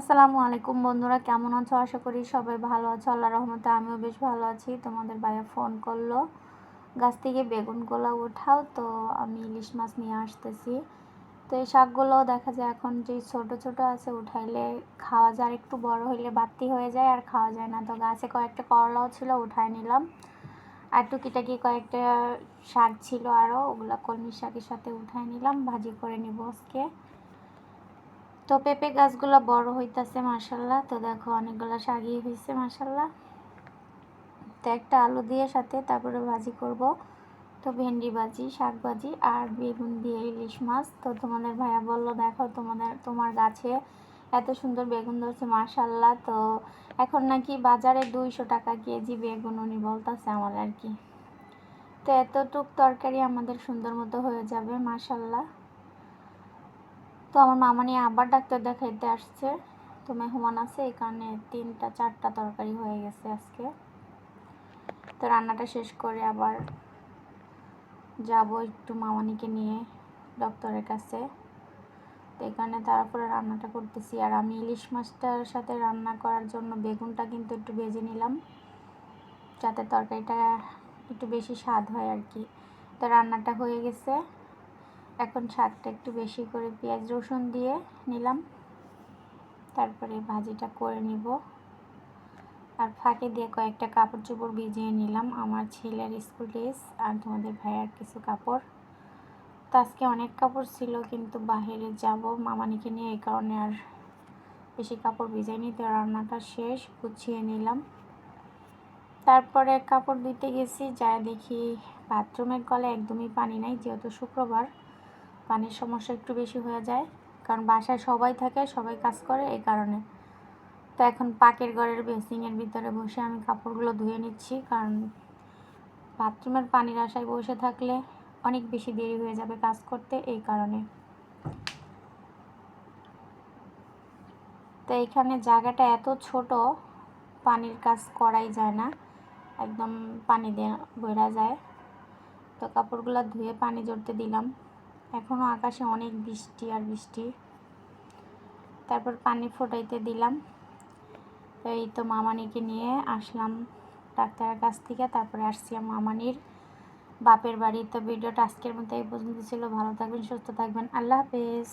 আসসালামু আলাইকুম বন্ধুরা, কেমন আছো? আশা করি সবাই ভালো আছো। আল্লাহ রহমতে আমিও বেশ ভালো আছি। তোমাদের ভাইয়া ফোন করল। গাছ থেকে বেগুনগুলো উঠাও, তো আমি ইলিশ মাছ নিয়ে আসতেছি। তো এই শাকগুলো দেখা যায় এখন যে ছোট ছোট আছে, উঠাইলে খাওয়া যায়। একটু বড় হইলে বাত্তি হয়ে যায়, আর খাওয়া যায় না। তো গাছে কয়েকটা করলাও ছিল, উঠায় নিলাম। আর টুকিটাকি কয়েকটা শাক ছিল আরও ওগুলো কলমি শাকের সাথে উঠায় নিলাম। ভাজি করে নিব আজকে। তো পেঁপে গাছগুলো বড় হইতাছে মাসাল্লাহ তো দেখো, অনেকগুলো শাগি হয়েছে মাসাল্লাহ তো একটা আলু দিয়ে সাথে তারপরে ভাজি করব। তো ভেন্ডি ভাজি, শাক ভাজি আর বেগুন দিয়ে ইলিশ মাছ। তো তোমাদের ভাইয়া বলল, দেখো, তোমাদের, তোমার গাছে এত সুন্দর বেগুন ধরছে মাসাল্লাহ তো এখন নাকি বাজারে দুইশো টাকা কেজি বেগুন উনি বলতেছে আমার আর কি। তো এতটুক তরকারি আমাদের সুন্দর মতো হয়ে যাবে মাসাল্লাহ তো আমার মামা নিয়ে আবার ডাক্তার দেখাইতে আসছে। তো মেহমান আছে কারণে তিনটা, চারটা তরকারি হয়ে গেছে আজকে। তো রান্নাটা শেষ করে আবার যাব একটু মামানিকে নিয়ে ডক্টরের কাছে। তো কারণে তারপরে রান্নাটা করতেছি। আর আমি ইলিশ মাছটার সাথে রান্না করার জন্য বেগুনটা কিন্তু একটু ভেজে নিলাম, যাতে তরকারিটা একটু বেশি স্বাদ হয় আর কি। তো রান্নাটা হয়ে গেছে। এখন শাকটা একটু বেশি করে পেঁয়াজ রসুন দিয়ে নিলাম। তারপরে ভাজিটা করে নিব। আর ফাঁকে দিয়ে কয়েকটা কাপড় চোপড় ভিজিয়ে নিলাম আমার ছেলের স্কুল ড্রেস আর তোমাদের ভাইয়ার কিছু কাপড়। তো আজকে অনেক কাপড় ছিল কিন্তু বাহিরে যাব মামানিকে নিয়ে এই কারণে আর বেশি কাপড় ভিজাই নিতে রান্নাটা শেষ, গুছিয়ে নিলাম। তারপরে কাপড় দিতে গেছি, যা দেখি বাথরুমের কলে একদমই পানি নাই, যেহেতু শুক্রবার। পানির সমস্যা একটু বেশি হয়ে যায়, কারণ বাসায় সবাই থাকে, সবাই কাজ করে এই কারণে। তো এখন পাকের ঘরের বেসিংয়ের ভিতরে বসে আমি কাপড়গুলো ধুয়ে নিচ্ছি, কারণ বাথরুমের পানির আশায় বসে থাকলে অনেক বেশি দেরি হয়ে যাবে কাজ করতে এই কারণে। তো এখানে জায়গাটা এত ছোট, পানির কাজ করাই যায় না, একদম পানি দিয়ে বইরা যায়। তো কাপড়গুলো ধুয়ে পানি জড়তে দিলাম। এখনও আকাশে অনেক বৃষ্টি আর বৃষ্টি। তারপর পানি ফোটাইতে দিলাম। এই তো মামানিকে নিয়ে আসলাম ডাক্তারের কাছ থেকে, তারপরে আসছি মামানির বাপের বাড়ি। তো ভিডিওটা আজকের মতো এই পর্যন্ত ছিল। ভালো থাকবেন, সুস্থ থাকবেন। আল্লাহ হাফেজ।